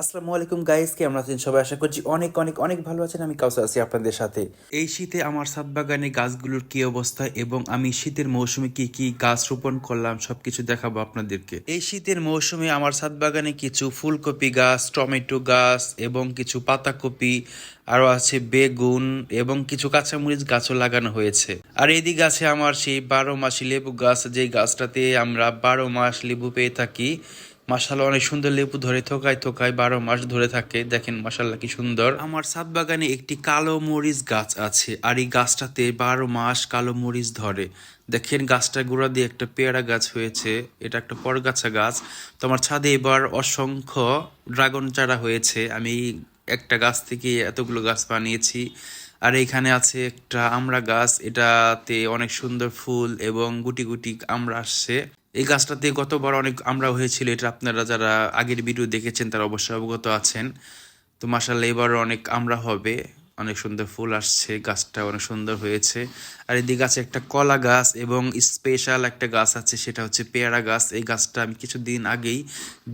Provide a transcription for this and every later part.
আসসালামু আলাইকুম গাইস কেমন আছেন সবাই? আশা করছি অনেক অনেক অনেক ভালো আছেন। আমি কাউসার আছি আপনাদের সাথে। এই শীতে আমার ছাদ বাগানে গাছগুলোর কি অবস্থা এবং আমি শীতের মৌসুমে কি কি গাছ রোপণ করলাম, সবকিছু দেখাবো আপনাদেরকে। এই শীতের মৌসুমে আমার ছাদ বাগানে কিছু ফুলকপি গাছ, টমেটো গাছ এবং কিছু পাতাকপি, আরও আছে বেগুন এবং কিছু কাঁচামরিচ গাছও লাগানো হয়েছে। আর এদিকে আছে আমার সেই বারো মাসি লেবু গাছ যে গাছটাতে আমরা বারো মাস লেবু পেয়ে থাকি মাসাল্লাহ অনেক সুন্দর লেবু ধরে থোকায় থোকায় বারো মাস ধরে থাকে। দেখেন মাসাল্লাহ কি সুন্দর। আমার ছাদ বাগানে একটি কালো মরিচ গাছ আছে আর এই গাছটাতে বারো মাস কালো মরিচ ধরে। দেখেন গাছটা গোড়া দিয়ে একটা পেয়ারা গাছ হয়েছে, এটা একটা পরগাছা গাছ। তো আমার ছাদে এবার অসংখ্য ড্রাগন চারা হয়েছে। আমি একটা গাছ থেকে এতগুলো গাছ বানিয়েছি। আর এখানে আছে একটা আমড়া গাছ, এটাতে অনেক সুন্দর ফুল এবং গুটি গুটি আমড়া আসছে। এই গাছটাতে গতবার অনেক আমরা হয়েছিল, এটা আপনারা যারা আগের ভিডিও দেখেছেন তারা অবশ্যই অবগত আছেন। তো মাসাল্লাহ এবার অনেক আমরা হবে, অনেক সুন্দর ফুল আসছে, গাছটা অনেক সুন্দর হয়েছে। আর এদিকে আছে একটা কলা গাছ এবং স্পেশাল একটা গাছ আছে, সেটা হচ্ছে পেয়ারা গাছ। এই গাছটা আমি কিছুদিন আগেই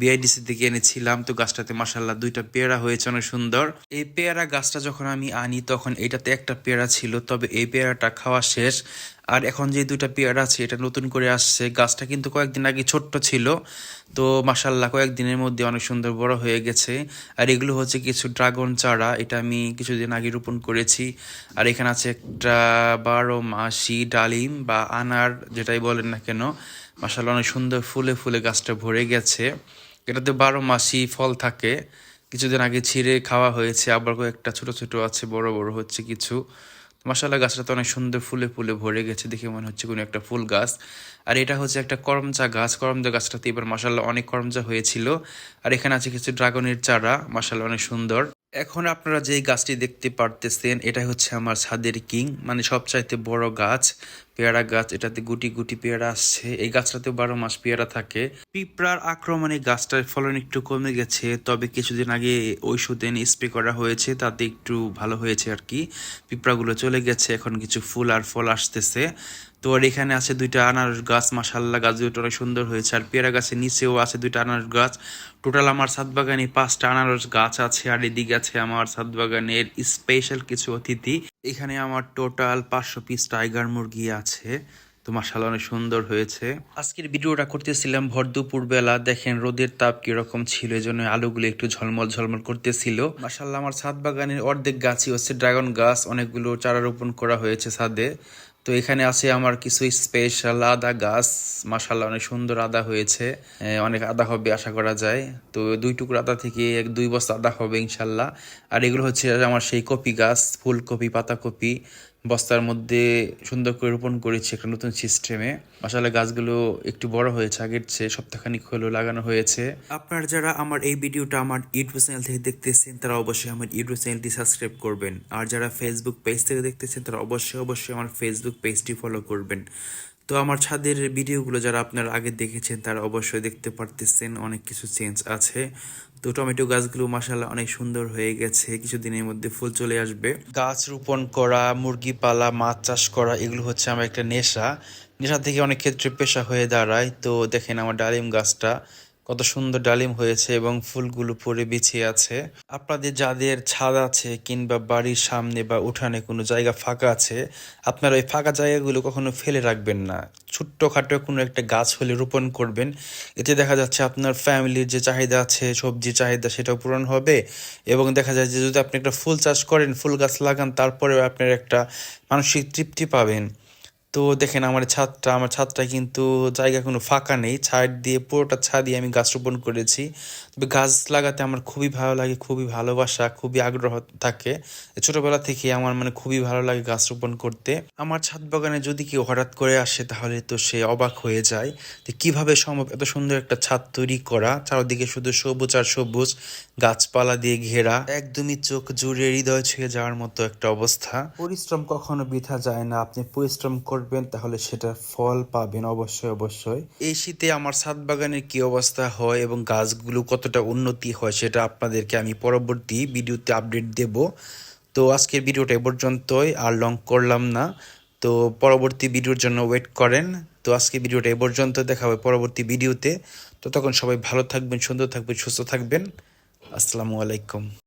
বিআইডিসি থেকে এনেছিলাম, তো গাছটাতে মাসাল্লাহ দুইটা পেয়ারা হয়েছে, অনেক সুন্দর। এই পেয়ারা গাছটা যখন আমি আনি, তখন এটাতে একটা পেয়ারা ছিল, তবে এই পেয়ারাটা খাওয়া শেষ। আর এখন যে দুইটা পেয়ারা আছে, এটা নতুন করে আসছে। গাছটা কিন্তু কয়েকদিন আগে ছোট্ট ছিল। তো মাসাল্লাহ কয়েকদিনের মধ্যে অনেক সুন্দর বড় হয়ে গেছে। আর এগুলো হচ্ছে কিছু ড্রাগন চারা। এটা আমি কিছুদিন আগে রোপণ করেছি। আর এখানে আছে একটা বারো মাসি ডালিম বা আনার, যেটাই বলেন না কেন। মাসাল্লাহ অনেক সুন্দর ফুলে ফুলে গাছটা ভরে গেছে। এটাতে বারো মাসি ফল থাকে। কিছুদিন আগে ছিঁড়ে খাওয়া হয়েছে। আবার কয়েকটা ছোট ছোট আছে, বড় বড় হচ্ছে কিছু। মাসাল্লাহ গাছটা তো অনেক সুন্দর ফুলে ফুলে ভরে গেছে দেখে মনে হচ্ছে কোনো একটা ফুল গাছ। আর এটা হচ্ছে একটা করমচা গাছ। করমচা গাছটাতে এবার মাসাল্লাহ অনেক করমচা হয়েছিল। আর এখানে আছে কিছু ড্রাগনের চারা। মাসাল্লাহ অনেক সুন্দর। এখন আপনারা যে গাছটি দেখতে পারতেছেন এটা হচ্ছে আমার ছাদের কিং। মানে সবচাইতে বড় গাছ। পেয়ারা গাছ, এটাতে গুটি গুটি পেয়ারা আসছে। এই গাছটাতে বারো মাস পেয়ারা থাকে। পিঁপড়ার আক্রমণে গাছটার ফলন একটু কমে গেছে, তবে কিছুদিন আগে ঔষধ এনে স্প্রে করা হয়েছে, তাতে একটু ভালো হয়েছে আর কি। পিঁপড়াগুলো চলে গেছে, এখন কিছু ফুল আর ফল আসতেছে। তো আর এখানে আছে দুইটা আনারস গাছ মাসাল্লাহ গাছ দুটো অনেক সুন্দর হয়েছে। আর পেয়ারা গাছের নিচেও আছে দুইটা আনারস গাছ। টোটাল আমার ছাদ বাগানে পাঁচটা আনারস গাছ আছে, আর এদিকে আছে আমার ছাদ বাগানের স্পেশাল কিছু অতিথি। এখানে আমার টোটাল পাঁচশো পিস টাইগার মুরগি আছে। তো মাসাল অনেক সুন্দর হয়েছে। আজকের ভিডিওটা করতেছিলাম ভর দুপুর বেলা। দেখেন রোদের তাপ কীরকম ছিল এই জন্য আলুগুলো একটু ঝলমল ঝলমল করতেছিল। মাসাল্লাহ আমার ছাদ বাগানের অর্ধেক গাছই হচ্ছে ড্রাগন গাছ। অনেকগুলো চারা রোপণ করা হয়েছে ছাদে। তো এখানে আছে আমার কিছু স্পেশাল আদা গাছ। মাসাল্লাহ অনেক সুন্দর আদা হয়েছে। অনেক আদা হবে আশা করা যায়। তো দুই টুকরো আদা থেকে এক দুই বস্তা আদা হবে ইনশাল্লাহ আর এগুলো হচ্ছে আমার সেই কপি গাছ, ফুলকপি, পাতাকপি। বস্তার মধ্যে সুন্দর করে রোপণ করেছি একটা নতুন সিস্টেমে আসলে গাছগুলো একটু বড় হয়েছে, আগের চেয়ে সপ্তাহখানিক হলেও লাগানো হয়েছে। আপনার যারা আমার এই ভিডিওটা আমার ইউটিউব চ্যানেল থেকে দেখতেছেন, তারা অবশ্যই আমার ইউটিউব চ্যানেলটি সাবস্ক্রাইব করবেন। আর যারা ফেসবুক পেজ থেকে দেখতেছেন, তারা অবশ্যই অবশ্যই আমার ফেসবুক পেজটি ফলো করবেন। তো আমার ছাদের ভিডিওগুলো যারা আপনারা আগে দেখেছেন, তারা অবশ্যই দেখতে পারতেছেন, অনেক কিছু চেঞ্জ আছে। তো টমেটো গাছগুলো মাসাল্লাহ অনেক সুন্দর হয়ে গেছে, কিছুদিনের মধ্যে ফুল চলে আসবে। গাছ রোপণ করা, মুরগি পালা, মাছ চাষ করা, এগুলো হচ্ছে আমার একটা নেশা। নেশা থেকে অনেক ক্ষেত্রে পেশা হয়ে দাঁড়ায়। তো দেখেন আমার ডালিম গাছটা কত সুন্দর ডালিম হয়েছে এবং ফুলগুলো পরে বিছিয়ে আছে। আপনাদের যাদের ছাদ আছে কিংবা বাড়ির সামনে বা উঠানে কোনো জায়গা ফাঁকা আছে, আপনারা ওই ফাঁকা জায়গাগুলো কখনো ফেলে রাখবেন না। ছোট্টখাটো কোনো একটা গাছ হলে রোপণ করবেন। এতে দেখা যাচ্ছে আপনার ফ্যামিলির যে চাহিদা আছে, সবজি চাহিদা সেটাও পূরণ হবে এবং দেখা যায় যে যদি আপনি একটা ফুল চাষ করেন, ফুল গাছ লাগান, তারপরেও আপনার একটা মানসিক তৃপ্তি পাবেন। তো দেখেন আমার ছাদটা আমার ছাদটা কিন্তু জায়গা কোনো ফাঁকা নেই। ছাদ দিয়ে, পুরোটা ছাদই আমি গাছ রোপণ করেছি। তবে গাছ লাগাতে আমার খুবই ভালো লাগে, খুবই ভালোবাসা, খুবই আগ্রহ থাকে। ছোটবেলা থেকে আমার মানে খুবই ভালো লাগে গাছ রোপণ করতে। আমার ছাদ বাগানে যদি কেউ হঠাৎ করে আসে, তাহলে তো সে অবাক হয়ে যায় যে কীভাবে সম্ভব এত সুন্দর একটা ছাদ তৈরি করা। চারদিকে শুধু সবুজ আর সবুজ, গাছপালা দিয়ে ঘেরা, একদমই চোখ জুড়ে হৃদয় ছুঁয়ে যাওয়ার মতো একটা অবস্থা। পরিশ্রম কখনো বৃথা যায় না। আপনি পরিশ্রম করবেন, তাহলে সেটার ফল পাবেন অবশ্যই অবশ্যই। এই শীতে আমার ছাদ বাগানের কি অবস্থা হয় এবং গাছগুলো কতটা উন্নতি হয় সেটা আপনাদেরকে আমি পরবর্তী ভিডিওতে আপডেট দেব। তো আজকের ভিডিওটা এ পর্যন্তই, আর লং করলাম না। তো পরবর্তী ভিডিওর জন্য ওয়েট করেন। তো আজকে ভিডিওটা এ পর্যন্ত, দেখা হবে পরবর্তী ভিডিওতে। তো তখন সবাই ভালো থাকবেন, সুন্দর থাকবেন, সুস্থ থাকবেন। আসসালামু আলাইকুম।